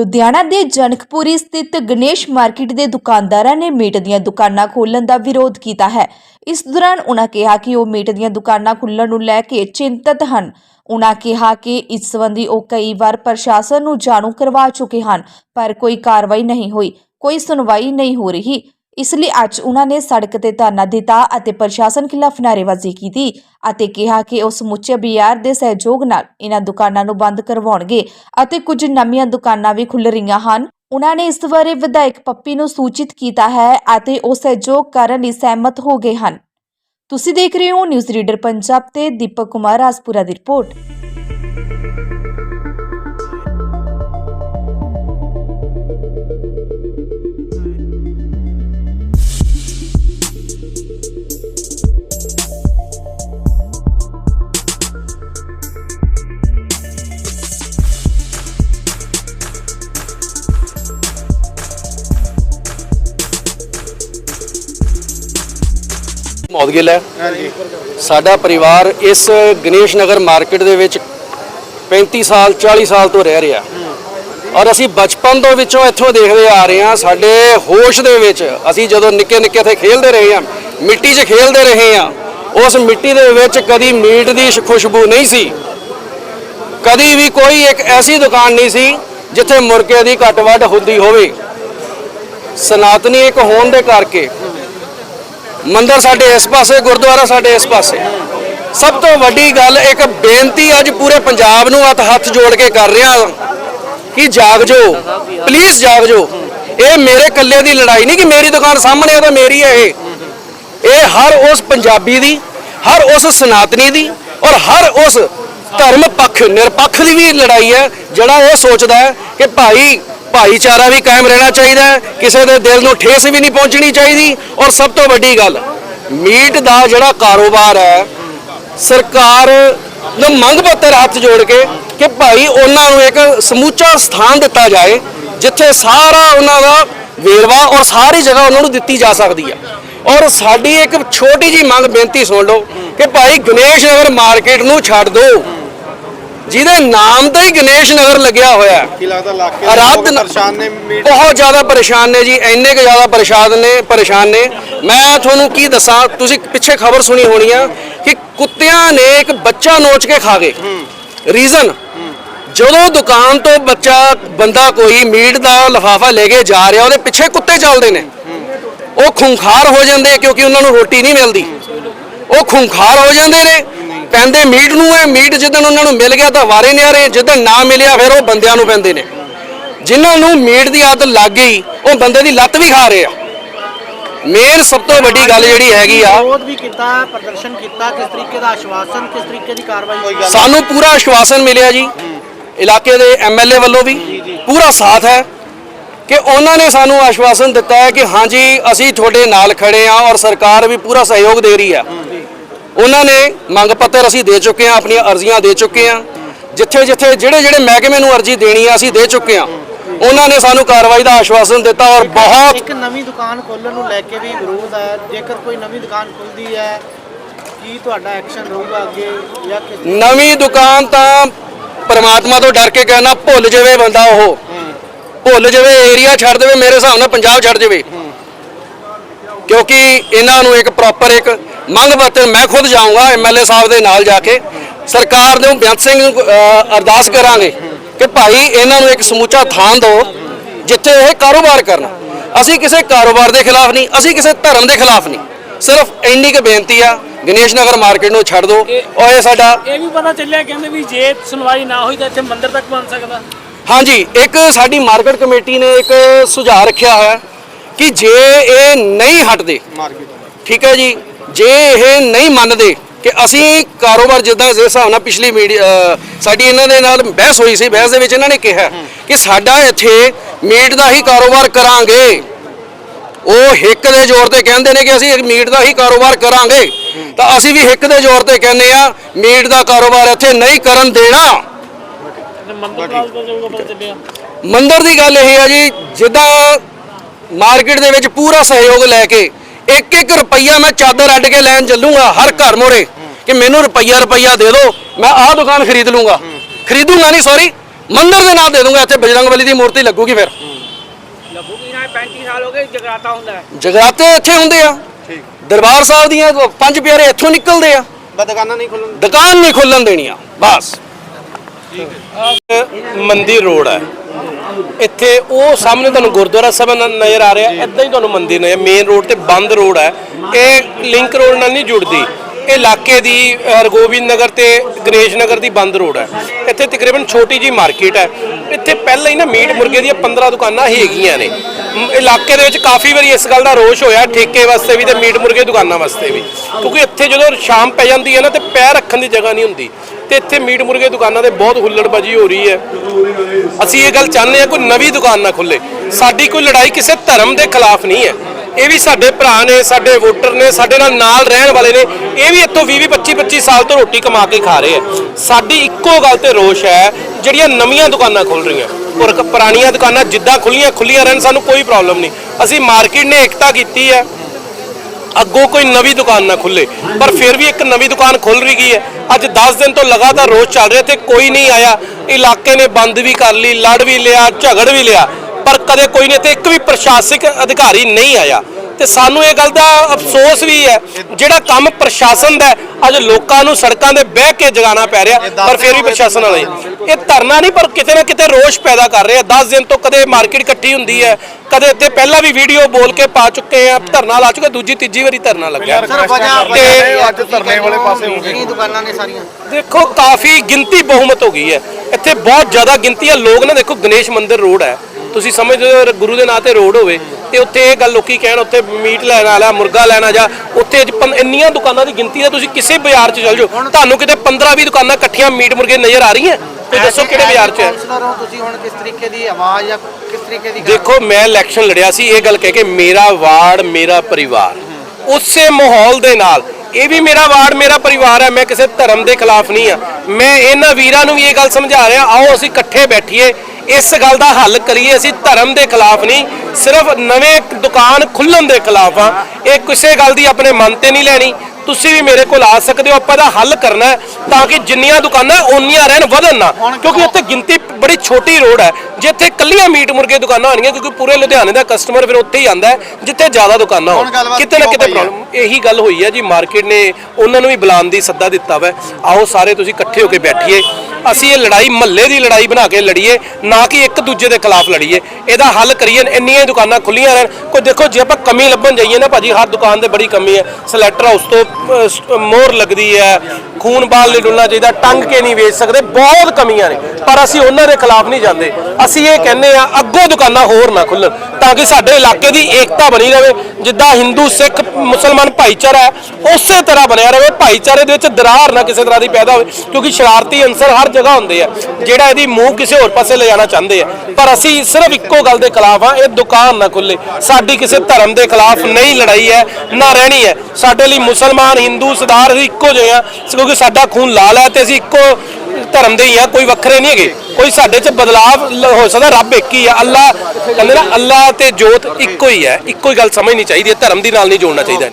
ਲੁਧਿਆਣਾ ਦੇ ਜਨਕਪੁਰੀ ਸਥਿਤ ਗਣੇਸ਼ ਮਾਰਕੀਟ ਦੇ ਦੁਕਾਨਦਾਰਾਂ ਨੇ ਮੀਟ ਦੀਆਂ ਦੁਕਾਨਾਂ ਖੋਲਣ ਦਾ ਵਿਰੋਧ ਕੀਤਾ ਹੈ। ਇਸ ਦੌਰਾਨ ਉਨ੍ਹਾਂ ਕਿਹਾ ਕਿ ਉਹ ਮੀਟ ਦੀਆਂ ਦੁਕਾਨਾਂ ਖੁੱਲਣ ਨੂੰ ਲੈ ਕੇ ਚਿੰਤਤ ਹਨ। ਉਹਨਾਂ ਕਿਹਾ ਕਿ ਇਸ ਸੰਬੰਧੀ ਉਹ ਕਈ ਵਾਰ ਪ੍ਰਸ਼ਾਸਨ ਨੂੰ ਜਾਣੂ ਕਰਵਾ ਚੁੱਕੇ ਹਨ, ਪਰ ਕੋਈ ਕਾਰਵਾਈ ਨਹੀਂ ਹੋਈ, ਕੋਈ ਸੁਣਵਾਈ ਨਹੀਂ ਹੋ ਰਹੀ। ਇਸ ਲਈ ਅੱਜ ਉਹਨਾਂ ਨੇ ਸੜਕ ਤੇ ਧਰਨਾ ਦਿੱਤਾ ਅਤੇ ਪ੍ਰਸ਼ਾਸਨ ਖਿਲਾਫ ਨਾਅਰੇਬਾਜ਼ੀ ਕੀਤੀ ਅਤੇ ਕਿਹਾ ਕਿ ਉਹ ਸਮੁੱਚੇ ਬਿਆਰ ਦੇ ਸਹਿਯੋਗ ਨਾਲ ਇਹਨਾਂ ਦੁਕਾਨਾਂ ਨੂੰ ਬੰਦ ਕਰਵਾਉਣਗੇ ਅਤੇ ਕੁਝ ਨਵੀਆਂ ਦੁਕਾਨਾਂ ਵੀ ਖੁੱਲ ਰਹੀਆਂ ਹਨ। ਉਹਨਾਂ ਨੇ ਇਸ ਬਾਰੇ ਵਿਧਾਇਕ ਪੱਪੀ ਨੂੰ ਸੂਚਿਤ ਕੀਤਾ ਹੈ ਅਤੇ ਉਹ ਸਹਿਯੋਗ ਕਰਨ ਲਈ ਸਹਿਮਤ ਹੋ ਗਏ ਹਨ। ਤੁਸੀਂ ਦੇਖ ਰਹੇ ਹੋ ਨਿਊਜ਼ ਰੀਡਰ ਪੰਜਾਬ ਤੇ ਦੀਪਕ ਕੁਮਾਰ ਰਾਜਪੁਰਾ ਦੀ ਰਿਪੋਰਟ। ਮੌਦਗਿਲ ਹੈ। ਸਾਡਾ ਪਰਿਵਾਰ ਇਸ ਗਣੇਸ਼ ਨਗਰ ਮਾਰਕੀਟ ਦੇ ਵਿੱਚ 35 ਸਾਲ 40 ਸਾਲ ਤੋਂ ਰਹਿ ਰਿਹਾ। ਔਰ ਅਸੀਂ ਬਚਪਨ ਤੋਂ ਵਿੱਚੋਂ ਇੱਥੋਂ ਦੇਖਦੇ ਆ ਰਹੇ ਹਾਂ ਸਾਡੇ ਹੋਸ਼ ਦੇ ਵਿੱਚ ਅਸੀਂ ਜਦੋਂ ਨਿੱਕੇ ਨਿੱਕੇ ਇੱਥੇ ਖੇਡਦੇ ਰਹੇ ਹਾਂ ਮਿੱਟੀ 'ਚ ਖੇਡਦੇ ਰਹੇ ਹਾਂ ਉਸ ਮਿੱਟੀ ਦੇ ਵਿੱਚ ਕਦੀ ਮੀਟ ਦੀ ਖੁਸ਼ਬੂ ਨਹੀਂ ਸੀ। ਕਦੀ ਵੀ ਕੋਈ ਇੱਕ ਐਸੀ ਦੁਕਾਨ ਨਹੀਂ ਸੀ ਜਿੱਥੇ ਮੁਰਗੇ ਦੀ ਘੱਟ ਵੱਧ ਹੁੰਦੀ ਹੋਵੇ। ਸਨਾਤਨੀ ਇੱਕ ਹੋਣ ਦੇ ਕਰਕੇ ਮੰਦਰ ਸਾਡੇ ਇਸ ਪਾਸੇ, ਗੁਰਦੁਆਰਾ ਸਾਡੇ ਇਸ ਪਾਸੇ। ਸਭ ਤੋਂ ਵੱਡੀ ਗੱਲ, ਇੱਕ ਬੇਨਤੀ ਅੱਜ ਪੂਰੇ ਪੰਜਾਬ ਨੂੰ ਹੱਥ ਹੱਥ ਜੋੜ ਕੇ ਕਰ ਰਿਹਾ ਕਿ ਜਾਗ ਜੋ ਪਲੀਜ਼ ਜਾਗ ਜੋ ਇਹ ਮੇਰੇ ਇਕੱਲੇ ਦੀ ਲੜਾਈ ਨਹੀਂ ਕਿ ਮੇਰੀ ਦੁਕਾਨ ਸਾਹਮਣੇ ਆ ਤਾਂ ਮੇਰੀ ਹੈ ਇਹ। ਇਹ ਹਰ ਉਸ ਪੰਜਾਬੀ ਦੀ, ਹਰ ਉਸ ਸਨਾਤਨੀ ਦੀ ਔਰ ਹਰ ਉਸ ਧਰਮ ਪੱਖ, ਨਿਰਪੱਖ ਦੀ ਵੀ ਲੜਾਈ ਹੈ, ਜਿਹੜਾ ਇਹ ਸੋਚਦਾ ਹੈ ਕਿ ਭਾਈ ਭਾਈਚਾਰਾ ਵੀ ਕਾਇਮ ਰਹਿਣਾ ਚਾਹੀਦਾ ਹੈ, ਕਿਸੇ ਦੇ ਦਿਲ ਨੂੰ ਠੇਸ ਵੀ ਨਹੀਂ ਪਹੁੰਚਣੀ ਚਾਹੀਦੀ। ਔਰ ਸਭ ਤੋਂ ਵੱਡੀ ਗੱਲ, ਮੀਟ ਦਾ ਜਿਹੜਾ ਕਾਰੋਬਾਰ ਹੈ, ਸਰਕਾਰ ਨੂੰ ਮੰਗ ਪੱਤਰ ਹੱਥ ਜੋੜ ਕੇ ਕਿ ਭਾਈ ਉਹਨਾਂ ਨੂੰ ਇੱਕ ਸਮੂਚਾ ਸਥਾਨ ਦਿੱਤਾ ਜਾਏ, ਜਿੱਥੇ ਸਾਰਾ ਉਹਨਾਂ ਦਾ ਵੇਰਵਾ ਔਰ ਸਾਰੀ ਜਗ੍ਹਾ ਉਹਨਾਂ ਨੂੰ ਦਿੱਤੀ ਜਾ ਸਕਦੀ ਹੈ। ਔਰ ਸਾਡੀ ਇੱਕ ਛੋਟੀ ਜੀ ਮੰਗ, ਬੇਨਤੀ ਸੁਣ ਲਓ ਕਿ ਭਾਈ ਗਣੇਸ਼ ਨਗਰ ਮਾਰਕੀਟ ਨੂੰ ਛੱਡ ਦਿਓ। ਜਿਹਦੇ ਨਾਮ ਤੇ ਹੀ ਗਣੇਸ਼ ਨਗਰ ਲੱਗਿਆ ਹੋਇਆ ਹੈ। ਕੀ ਲੱਗਦਾ ਇਲਾਕੇ ਰਾਤ ਲੋਕ ਪਰੇਸ਼ਾਨ ਨੇ ਮੀਟ ਬਹੁਤ ਜ਼ਿਆਦਾ ਪਰੇਸ਼ਾਨ ਨੇ ਜੀ ਇੰਨੇ ਕੁ ਜ਼ਿਆਦਾ ਪਰੇਸ਼ਾਨ ਨੇ ਪਰੇਸ਼ਾਨ ਨੇ। ਮੈਂ ਤੁਹਾਨੂੰ ਕੀ ਦੱਸਾਂ ਤੁਸੀਂ ਪਿੱਛੇ ਖਬਰ ਸੁਣੀ ਹੋਣੀ ਆ ਕਿ ਕੁੱਤਿਆਂ ਨੇ ਇੱਕ ਬੱਚਾ ਨੋਚ ਕੇ ਖਾ ਗਏ। ਰੀਜ਼ਨ ਜਦੋਂ ਦੁਕਾਨ ਤੋਂ ਬੱਚਾ ਬੰਦਾ ਕੋਈ ਮੀਟ ਦਾ ਲਫਾਫਾ ਲੈ ਕੇ ਜਾ ਰਿਹਾ ਉਹਦੇ ਪਿੱਛੇ ਕੁੱਤੇ ਚੱਲਦੇ ਨੇ। ਉਹ ਖੁੰਖਾਰ ਹੋ ਜਾਂਦੇ ਕਿਉਂਕਿ ਉਹਨਾਂ ਨੂੰ ਰੋਟੀ ਨਹੀਂ ਮਿਲਦੀ। ਉਹ ਖੁੰਖਾਰ ਹੋ ਜਾਂਦੇ ਨੇ। ਪੈਂਦੇ ਮੀਟ ਨੂੰ ਹੈ ਮੀਟ ਜਿੱਦਣ ਉਹਨਾਂ ਨੂੰ ਮਿਲ ਗਿਆ ਤਾਂ ਵਾਰੇ ਨਿਆਰੇ ਜਿੱਦਣ ਨਾ ਮਿਲਿਆ ਫਿਰ ਉਹ ਬੰਦਿਆਂ ਨੂੰ ਪੈਂਦੇ ਨੇ। ਜਿਨ੍ਹਾਂ ਨੂੰ ਮੀਟ ਦੀ ਆਦਤ ਲੱਗ ਗਈ ਉਹ ਬੰਦੇ ਦੀ ਲੱਤ ਵੀ ਖਾ ਰਹੇ ਆ। ਮੇਨ ਸਭ ਤੋਂ ਵੱਡੀ ਗੱਲ ਜਿਹੜੀ ਹੈਗੀ ਆ ਵਿਰੋਧ ਵੀ ਕੀਤਾ ਪ੍ਰਦਰਸ਼ਨ ਕੀਤਾ ਕਿਸ ਤਰੀਕੇ ਦਾ ਆਸ਼ਵਾਸਨ ਕਿਸ ਤਰੀਕੇ ਦੀ ਕਾਰਵਾਈ ਹੋਈ? ਸਾਨੂੰ ਪੂਰਾ ਆਸ਼ਵਾਸਨ ਮਿਲਿਆ ਜੀ ਇਲਾਕੇ ਦੇ ਐਮਐਲਏ ਵੱਲੋਂ ਵੀ। ਪੂਰਾ ਸਾਥ ਹੈ ਕਿ ਉਹਨਾਂ ਨੇ ਸਾਨੂੰ ਆਸ਼ਵਾਸਨ ਦਿੱਤਾ ਹੈ ਕਿ ਹਾਂਜੀ ਅਸੀਂ ਤੁਹਾਡੇ ਨਾਲ ਖੜੇ ਹਾਂ ਔਰ ਸਰਕਾਰ ਵੀ ਪੂਰਾ ਸਹਿਯੋਗ ਦੇ ਰਹੀ ਹੈ। ਉਹਨਾਂ ਨੇ ਮੰਗ ਪੱਤਰ ਅਸੀਂ ਦੇ ਚੁੱਕੇ ਹਾਂ ਆਪਣੀਆਂ ਅਰਜ਼ੀਆਂ ਦੇ ਚੁੱਕੇ ਹਾਂ। ਜਿੱਥੇ ਜਿੱਥੇ ਜਿਹੜੇ ਜਿਹੜੇ ਮਹਿਕਮੇ ਨੂੰ ਅਰਜ਼ੀ ਦੇਣੀ ਆ ਅਸੀਂ ਦੇ ਚੁੱਕੇ ਹਾਂ। ਉਹਨਾਂ ਨੇ ਸਾਨੂੰ ਕਾਰਵਾਈ ਦਾ ਆਸ਼ਵਾਸਨ ਦਿੱਤਾ ਔਰ ਬਹੁਤ ਇੱਕ ਨਵੀਂ ਦੁਕਾਨ ਖੋਲ੍ਹਣ ਨੂੰ ਲੈ ਕੇ ਵੀ ਵਿਰੋਧ ਹੈ ਜੇਕਰ ਕੋਈ ਨਵੀਂ ਦੁਕਾਨ ਖੁੱਲਦੀ ਹੈ ਕੀ ਤੁਹਾਡਾ ਐਕਸ਼ਨ ਰਹੂਗਾ ਅੱਗੇ ਜਾਂ ਨਵੀਂ ਦੁਕਾਨ ਤਾਂ ਪ੍ਰਮਾਤਮਾ ਤੋਂ ਡਰ ਕੇ ਕਹਿਣਾ ਭੁੱਲ ਜਾਵੇ ਬੰਦਾ ਉਹ। ਭੁੱਲ ਜਾਵੇ ਏਰੀਆ ਛੱਡ ਦੇਵੇ ਮੇਰੇ ਹਿਸਾਬ ਨਾਲ ਪੰਜਾਬ ਛੱਡ ਜਾਵੇ। ਕਿਉਂਕਿ ਇਹਨਾਂ ਨੂੰ ਇੱਕ ਪ੍ਰੋਪਰ ਇੱਕ ਮੰਗ ਪੱਤਰ ਮੈਂ ਖੁਦ ਜਾਊਂਗਾ ਐਮਐਲਏ ਸਾਹਿਬ ਦੇ ਨਾਲ ਜਾ ਕੇ। ਸਰਕਾਰ ਦੇ ਬੇਅੰਤ ਸਿੰਘ ਨੂੰ ਅਰਦਾਸ ਕਰਾਂਗੇ ਕਿ ਭਾਈ ਇਹਨਾਂ ਨੂੰ ਇੱਕ ਸਮੂਚਾ ਥਾਂ ਦਿਓ ਜਿੱਥੇ ਇਹ ਕਾਰੋਬਾਰ ਕਰਨ। ਅਸੀਂ ਕਿਸੇ ਕਾਰੋਬਾਰ ਦੇ ਖਿਲਾਫ ਨਹੀਂ ਅਸੀਂ ਕਿਸੇ ਧਰਮ ਦੇ ਖਿਲਾਫ ਨਹੀਂ। ਸਿਰਫ ਇੰਨੀ ਕੁ ਬੇਨਤੀ ਆ ਗਣੇਸ਼ ਨਗਰ ਮਾਰਕੀਟ ਨੂੰ ਛੱਡ ਦਿਓ। ਔਰ ਇਹ ਸਾਡਾ ਇਹ ਵੀ ਪਤਾ ਚੱਲਿਆ ਕਹਿੰਦੇ ਵੀ ਜੇ ਸੁਣਵਾਈ ਨਾ ਹੋਈ ਤਾਂ ਇੱਥੇ ਮੰਦਿਰ ਤੱਕ ਬਣ ਸਕਦਾ। ਹਾਂਜੀ ਇੱਕ ਸਾਡੀ ਮਾਰਕੀਟ ਕਮੇਟੀ ਨੇ ਇੱਕ ਸੁਝਾਅ ਰੱਖਿਆ ਹੋਇਆ ਕਿ ਜੇ ਇਹ ਨਹੀਂ ਹਟਦੇ ਮਾਰਕੀਟ। ਠੀਕ ਹੈ ਜੀ ਜੇ ਇਹ ਨਹੀਂ ਮੰਨਦੇ ਕਿ ਅਸੀਂ ਕਾਰੋਬਾਰ ਜਿੱਦਾਂ ਇਸ ਹਿਸਾਬ ਨਾਲ ਪਿਛਲੀ ਮੀਡੀਆ ਸਾਡੀ ਇਹਨਾਂ ਦੇ ਨਾਲ ਬਹਿਸ ਹੋਈ ਸੀ, ਬਹਿਸ ਦੇ ਵਿੱਚ ਇਹਨਾਂ ਨੇ ਕਿਹਾ ਕਿ ਸਾਡਾ ਇੱਥੇ ਮੀਟ ਦਾ ਹੀ ਕਾਰੋਬਾਰ ਕਰਾਂਗੇ। ਉਹ ਹਿੱਕ ਦੇ ਜ਼ੋਰ ਤੇ ਕਹਿੰਦੇ ਨੇ ਕਿ ਅਸੀਂ ਮੀਟ ਦਾ ਹੀ ਕਾਰੋਬਾਰ ਕਰਾਂਗੇ। ਤਾਂ ਅਸੀਂ ਵੀ ਹਿੱਕ ਦੇ ਜ਼ੋਰ ਤੇ ਕਹਿੰਦੇ ਆ ਮੀਟ ਦਾ ਕਾਰੋਬਾਰ ਇੱਥੇ ਨਹੀਂ ਕਰਨ ਦੇਣਾ। ਮੰਦਰ ਦੀ ਗੱਲ ਇਹ ਹੈ ਜੀ, ਜਿੱਦਾਂ ਮਾਰਕੀਟ ਦੇ ਵਿੱਚ ਪੂਰਾ ਸਹਿਯੋਗ ਲੈ ਕੇ ਇੱਕ ਇੱਕ ਰੁਪਈਆ ਮੈਂ ਚਾਦਰ ਅੱਡ ਕੇ ਲੈਣ ਚੱਲੂਗਾ ਹਰ ਘਰ ਮੋਰੇ। ਕਿ ਮੈਨੂੰ ਰੁਪਈਆ ਰੁਪਈਆ ਦੇ ਦਿਓ ਮੈਂ ਆਹ ਦੁਕਾਨ ਖਰੀਦ ਲੂੰਗਾ। ਖਰੀਦੂੰਗਾ ਨਹੀਂ ਸੌਰੀ ਮੰਦਿਰ ਦੇ ਨਾਮ ਦੇ ਦੂੰਗਾ ਇੱਥੇ ਬਜਰੰਗਬਲੀ ਦੀ ਮੂਰਤੀ ਲੱਗੂਗੀ ਫਿਰ। ਲੱਗੂਗੀ ਨਾ 35 ਸਾਲ ਹੋ ਗਏ ਜਗਰਾਤਾ ਹੁੰਦਾ ਹੈ। ਜਗਰਾਤੇ ਇੱਥੇ ਹੁੰਦੇ ਆ। ਦਰਬਾਰ ਸਾਹਿਬ ਦੀਆਂ ਪੰਜ ਪਿਆਰੇ ਇੱਥੋਂ ਨਿਕਲਦੇ ਆ। ਦੁਕਾਨਾਂ ਨਹੀਂ ਖੁੱਲਣ ਦੁਕਾਨ ਨਹੀਂ ਖੁੱਲਣ ਦੇਣੀਆਂ ਬਸ। ਮੰਦਿਰ ਰੋਡ ਹੈ। ਇੱਥੇ ਉਹ ਸਾਹਮਣੇ ਤੁਹਾਨੂੰ ਗੁਰਦੁਆਰਾ ਸਾਹਿਬ ਨ- ਨਜ਼ਰ ਆ ਰਿਹਾ, ਇਦਾਂ ਹੀ ਤੁਹਾਨੂੰ ਮੰਦਿਰ ਨਜ਼ਰ ਮੇਨ ਰੋਡ ਤੇ ਬੰਦ ਰੋਡ ਹੈ ਇਹ ਲਿੰਕ ਰੋਡ ਨਾਲ ਨਹੀਂ ਜੁੜਦੀ। ਇਲਾਕੇ ਦੀ ਹਰਗੋਬਿੰਦ ਨਗਰ ਤੇ ਗਣੇਸ਼ ਨਗਰ ਦੀ ਬੰਦ ਰੋਡ ਹੈ। ਇੱਥੇ ਤਕਰੀਬਨ ਛੋਟੀ ਜੀ ਮਾਰਕੀਟ ਹੈ। ਇੱਥੇ ਪਹਿਲਾਂ ਹੀ ਨਾ ਮੀਟ ਮੁਰਗੇ ਦੀਆਂ 15 ਦੁਕਾਨਾਂ ਹੈਗੀਆਂ ਨੇ। ਇਲਾਕੇ ਦੇ ਵਿੱਚ ਕਾਫੀ ਵਾਰੀ ਇਸ ਗੱਲ ਦਾ ਰੋਸ਼ ਹੋਇਆ, ਠੇਕੇ ਵਾਸਤੇ ਵੀ ਤੇ ਮੀਟ ਮੁਰਗੇ ਦੁਕਾਨਾਂ ਵਾਸਤੇ ਵੀ। ਕਿਉਂਕਿ ਇੱਥੇ ਜਦੋਂ ਸ਼ਾਮ ਪੈ ਜਾਂਦੀ ਹੈ ਨਾ ਤੇ ਪੈਰ ਰੱਖਣ ਦੀ ਜਗ੍ਹਾ ਨਹੀਂ ਹੁੰਦੀ। ਤੇ ਇੱਥੇ ਮੀਟ ਮੁਰਗੇ ਦੁਕਾਨਾਂ ਤੇ ਬਹੁਤ ਹੁੱਲੜਬਾਜੀ ਹੋ ਰਹੀ ਹੈ। ਅਸੀਂ ਇਹ ਗੱਲ ਚਾਹੁੰਦੇ ਹਾਂ, ਕੋਈ ਨਵੀਂ ਦੁਕਾਨ ਨਾ ਖੁੱਲੇ। ਸਾਡੀ ਕੋਈ ਲੜਾਈ ਕਿਸੇ ਧਰਮ ਦੇ ਖਿਲਾਫ ਨਹੀਂ ਹੈ। ਇਹ ਵੀ ਸਾਡੇ ਭਰਾ ਨੇ, ਸਾਡੇ ਵੋਟਰ ਨੇ, ਸਾਡੇ ਨਾਲ ਨਾਲ ਰਹਿਣ ਵਾਲੇ ਨੇ। ਇਹ ਵੀ ਇੱਥੋਂ 20 25 25 ਸਾਲ ਤੋਂ ਰੋਟੀ ਕਮਾ ਕੇ ਖਾ ਰਹੇ ਆ। ਸਾਡੀ ਇੱਕੋ ਗੱਲ ਤੇ ਰੋਸ਼ ਹੈ, ਜਿਹੜੀਆਂ ਨਵੀਆਂ ਦੁਕਾਨਾਂ ਖੁੱਲ ਰਹੀਆਂ। ਔਰ ਪੁਰਾਣੀਆਂ ਦੁਕਾਨਾਂ ਜਿੱਦਾਂ ਖੁੱਲੀਆਂ ਖੁੱਲੀਆਂ ਰਹਿਣ, ਸਾਨੂੰ ਕੋਈ ਪ੍ਰੋਬਲਮ ਨਹੀਂ। ਅਸੀਂ ਮਾਰਕੀਟ ਨੇ ਏਕਤਾ ਕੀਤੀ ਹੈ। ਅੱਗੋਂ ਕੋਈ ਨਵੀਂ ਦੁਕਾਨ ਨਾ ਖੁੱਲੇ। ਪਰ ਫਿਰ ਵੀ ਇੱਕ ਨਵੀਂ ਦੁਕਾਨ ਖੁੱਲ ਰਹੀ ਹੈ। ਅੱਜ 10 ਦਿਨ ਤੋਂ ਲਗਾਤਾਰ ਰੋਜ਼ ਚੱਲ ਰਿਹਾ ਤੇ ਕੋਈ ਨਹੀਂ ਆਇਆ। ਇਲਾਕੇ ਨੇ ਬੰਦ ਵੀ ਕਰ ਲਈ, ਲੜ ਵੀ ਲਿਆ, ਝਗੜ ਵੀ ਲਿਆ। ਪਰ ਕਦੇ ਕੋਈ ਨਹੀਂ ਤੇ ਇੱਕ ਵੀ ਪ੍ਰਸ਼ਾਸਨਿਕ ਅਧਿਕਾਰੀ ਨਹੀਂ ਆਇਆ। ਤੇ ਸਾਨੂੰ ਇਹ ਗੱਲ ਦਾ ਅਫਸੋਸ ਵੀ ਹੈ ਜਿਹੜਾ ਕੰਮ ਪ੍ਰਸ਼ਾਸਨ ਦਾ ਅੱਜ ਲੋਕਾਂ ਨੂੰ ਸੜਕਾਂ ਦੇ ਬਹਿ ਕੇ ਜਗਾਉਣਾ ਪੈ ਰਿਹਾ ਪਰ ਫਿਰ ਵੀ ਪ੍ਰਸ਼ਾਸਨ ਵਾਲੇ। ਇਹ ਧਰਨਾ ਨਹੀਂ ਪਰ ਕਿਤੇ ਨਾ ਕਿਤੇ ਰੋਸ਼ ਪੈਦਾ ਕਰ ਰਿਹਾ। 10 ਦਿਨ ਤੋਂ ਕਦੇ ਮਾਰਕੀਟ ਇਕੱਠੀ ਹੁੰਦੀ ਹੈ ਕਦੇ ਇੱਥੇ ਪਹਿਲਾਂ ਵੀ ਵੀਡੀਓ ਬੋਲ ਕੇ ਪਾ ਚੁੱਕੇ ਆ ਧਰਨਾ ਲਾ ਚੁੱਕੇ ਦੂਜੀ ਤੀਜੀ ਵਾਰੀ ਧਰਨਾ ਲੱਗਿਆ। ਤੇ ਅੱਜ ਧਰਨੇ ਵਾਲੇ ਪਾਸੇ ਹੋ ਗਏ। ਦੁਕਾਨਾਂ ਨੇ ਸਾਰੀਆਂ? ਦੇਖੋ ਕਾਫੀ ਗਿਣਤੀ ਬਹੁਮਤ ਹੋ ਗਈ ਹੈ। ਇੱਥੇ ਬਹੁਤ ਜ਼ਿਆਦਾ ਗਿਣਤੀ ਹੈ ਲੋਕ ਨਾ ਦੇਖੋ ਗਣੇਸ਼ ਮੰਦਿਰ ਰੋਡ ਹੈ। ਤੁਸੀਂ ਸਮਝਦੇ ਹੋ ਗੁਰੂ ਦੇ ਨਾਂ ਤੇ ਰੋਡ ਹੋਵੇ ਤੇ ਉੱਥੇ ਇਹ ਗੱਲ ਲੋਕੀ ਕਹਿਣ ਉੱਥੇ ਮੀਟ ਲੈਣ ਵਾਲਾ ਮੁਰਗਾ ਲੈਣਾ ਜਾਂ ਉੱਥੇ ਇੰਨੀਆਂ ਦੁਕਾਨਾਂ ਦੀ ਗਿਣਤੀ ਹੈ ਤੁਸੀਂ ਕਿਸੇ ਬਾਜ਼ਾਰ 'ਚ ਚਲ ਜਾਓ। ਤੁਹਾਨੂੰ ਕਿਤੇ 15 20 ਦੁਕਾਨਾਂ ਇਕੱਠੀਆਂ ਮੀਟ ਮੁਰਗੇ ਨਜ਼ਰ ਆ ਰਹੀਆਂ। ਕੋਈ ਦੱਸੋ ਕਿਹੜੇ ਬਾਜ਼ਾਰ 'ਚ ਹੈ? ਕਾਉਂਸਲਰ ਹੋ ਤੁਸੀਂ ਹੁਣ ਕਿਸ ਤਰੀਕੇ ਦੀ ਆਵਾਜ਼ ਜਾਂ ਕਿਸ ਤਰੀਕੇ ਦੀ ਗੱਲ- ਦੇਖੋ ਮੈਂ ਇਲੈਕਸ਼ਨ ਲੜਿਆ ਸੀ ਇਹ ਗੱਲ ਕਹਿ ਕੇ ਮੇਰਾ ਵਾਰਡ ਮੇਰਾ ਪਰਿਵਾਰ। ਉਸੇ ਮਾਹੌਲ ਦੇ ਨਾਲ ਇਹ ਵੀ ਮੇਰਾ ਵਾਰਡ ਮੇਰਾ ਪਰਿਵਾਰ ਹੈ ਮੈਂ ਕਿਸੇ ਧਰਮ ਦੇ ਖਿਲਾਫ ਨਹੀਂ ਆ ਮੈਂ ਇਹਨਾਂ ਵੀਰਾਂ ਨੂੰ ਵੀ ਇਹ ਗੱਲ ਸਮਝਾ ਰਿਹਾ ਆਓ ਅਸੀਂ ਇਕੱਠੇ ਬੈਠੀਏ। ਇਸ ਗੱਲ ਦਾ ਹੱਲ ਕਰੀਏ ਅਸੀਂ ਧਰਮ ਦੇ ਖਿਲਾਫ ਨਹੀਂ ਸਿਰਫ ਨਵੇਂ ਦੁਕਾਨ ਖੁੱਲਣ ਦੇ ਖਿਲਾਫ ਆ ਇਹ ਕਿਸੇ ਗੱਲ ਦੀ ਆਪਣੇ ਮਨ ਤੇ ਨਹੀਂ ਲੈਣੀ। ਤੁਸੀਂ ਵੀ ਮੇਰੇ ਕੋਲ ਆ ਸਕਦੇ ਹੋ ਆਪਾਂ ਦਾ ਹੱਲ ਕਰਨਾ ਤਾਂ ਕਿ ਜਿੰਨੀਆਂ ਦੁਕਾਨਾਂ ਓਨੀਆਂ ਰਹਿਣ ਵਧਣ ਨਾ। ਕਿਉਂਕਿ ਇੱਥੇ ਗਿਣਤੀ ਬੜੀ ਛੋਟੀ ਰੋਡ ਹੈ। ਜਿੱਥੇ ਕੱਲੀਆਂ ਮੀਟ ਮੁਰਗੇ ਦੁਕਾਨਾਂ ਹੋਣਗੀਆਂ ਕਿਉਂਕਿ ਪੂਰੇ ਲੁਧਿਆਣੇ ਦਾ ਕਸਟਮਰ ਫਿਰ ਉੱਥੇ ਹੀ ਆਂਦਾ ਜਿੱਥੇ ਜ਼ਿਆਦਾ ਦੁਕਾਨਾਂ ਹੁਣ। ਕਿਤੇ ਨਾ ਕਿਤੇ? ਪ੍ਰੋਬਲਮ ਇਹੀ ਗੱਲ ਹੋਈ ਹੈ ਜੀ ਮਾਰਕੀਟ ਨੇ ਉਹਨਾਂ ਨੂੰ ਵੀ ਬੁਲਾਉਣ ਦੀ ਸੱਦਾ ਦਿੱਤਾ ਵਾ। ਆਓ ਸਾਰੇ ਤੁਸੀਂ ਇਕੱਠੇ ਹੋ ਕੇ ਬੈਠੀਏ। ਅਸੀਂ ਇਹ ਲੜਾਈ ਮਹੱਲੇ ਦੀ ਲੜਾਈ ਬਣਾ ਕੇ ਲੜੀਏ ਨਾ ਕਿ ਇੱਕ ਦੂਜੇ ਦੇ ਖਿਲਾਫ ਲੜੀਏ। ਇਹਦਾ ਹੱਲ ਕਰੀਏ ਇੰਨੀਆਂ ਹੀ ਦੁਕਾਨਾਂ ਖੁੱਲੀਆਂ ਰਹਿਣ। ਕੋਈ ਦੇਖੋ ਜੇ ਆਪਾਂ ਕਮੀ ਲੱਭਣ ਜਾਈਏ ਨਾ ਭਾਜੀ ਹਰ ਦੁਕਾਨ ਤੇ ਬੜੀ ਕਮੀ ਹੈ। ਸਲੈਕਟਰ ਹਾਊਸ ਤੋਂ ਮੋਹਰ ਲੱਗਦੀ ਹੈ। ਖੂਨ ਬਾਲ ਨਹੀਂ ਡੁੱਲਣਾ ਚਾਹੀਦਾ, ਟੰਗ ਕੇ ਨਹੀਂ ਵੇਚ ਸਕਦੇ, ਬਹੁਤ ਕਮੀਆਂ ਨੇ। ਪਰ ਅਸੀਂ ਉਹਨਾਂ ਦੇ ਖਿਲਾਫ ਨਹੀਂ ਜਾਂਦੇ। ਅਸੀਂ ਇਹ ਕਹਿੰਦੇ ਆ ਅੱਗੋਂ ਦੁਕਾਨਾਂ ਹੋਰ ਨਾ ਖੁੱਲਣ, ਤਾਂ ਕਿ ਸਾਡੇ ਇਲਾਕੇ ਦੀ ਏਕਤਾ ਬਣੀ ਰਹੇ ਜਿੱਦਾਂ ਹਿੰਦੂ, ਸਿੱਖ, ਮੁਸਲਮਾਨ ਭਾਈਚਾਰਾ ਹੈ, ਉਸੇ ਤਰ੍ਹਾਂ ਬਣਿਆ ਰਹੇ ਭਾਈਚਾਰੇ ਦੇ ਵਿੱਚ ਦਰਾਰ ਨਾ ਕਿਸੇ ਤਰ੍ਹਾਂ ਦੀ ਪੈਦਾ ਹੋਵੇ, ਕਿਉਂਕਿ ਸ਼ਰਾਰਤੀ ਅੰਸਰ ਹਰ ਜਗ੍ਹਾ ਹੁੰਦੇ ਆ। ਜਿਹੜਾ ਇਹਦੀ ਮੂੰਹ ਕਿਸੇ ਹੋਰ ਪਾਸੇ ਲਿਜਾਣਾ ਚਾਹੁੰਦੇ ਆ। ਪਰ ਅਸੀਂ ਸਿਰਫ ਇੱਕੋ ਗੱਲ ਦੇ ਖਿਲਾਫ ਆ ਇਹ ਦੁਕਾਨ ਨਾ ਖੁੱਲੇ। ਸਾਡੀ ਕਿਸੇ ਧਰਮ ਦੇ ਖਿਲਾਫ ਨਹੀਂ ਲੜਾਈ ਹੈ, ਨਾ ਰਹਿਣੀ ਹੈ। ਸਾਡੇ ਲਈ ਮੁਸਲਮਾਨ, ਹਿੰਦੂ, ਸਰਦਾਰ ਅਸੀਂ ਇੱਕੋ ਜਿਹੇ ਆ ਕਿਉਂਕਿ ਸਾਡਾ ਖੂਨ ਲਾਲ ਹੈ ਤੇ ਅਸੀਂ ਇੱਕੋ ਧਰਮ ਦੇ ਹੀ ਆ ਕੋਈ ਵੱਖਰੇ ਨਹੀਂ ਹੈਗੇ। ਕੋਈ ਸਾਡੇ 'ਚ ਬਦਲਾਵ ਹੋ ਸਕਦਾ, ਰੱਬ ਇੱਕ ਹੀ ਆ। ਅੱਲਾ ਕਹਿੰਦੇ ਨਾ, ਅੱਲਾ ਤੇ ਜੋਤ ਇੱਕੋ ਹੀ ਹੈ। ਇੱਕੋ ਹੀ ਗੱਲ ਸਮਝਣੀ ਚਾਹੀਦੀ ਹੈ, ਧਰਮ ਦੀ ਨਾਲ ਨਹੀਂ ਜੋੜਨਾ ਚਾਹੀਦਾ।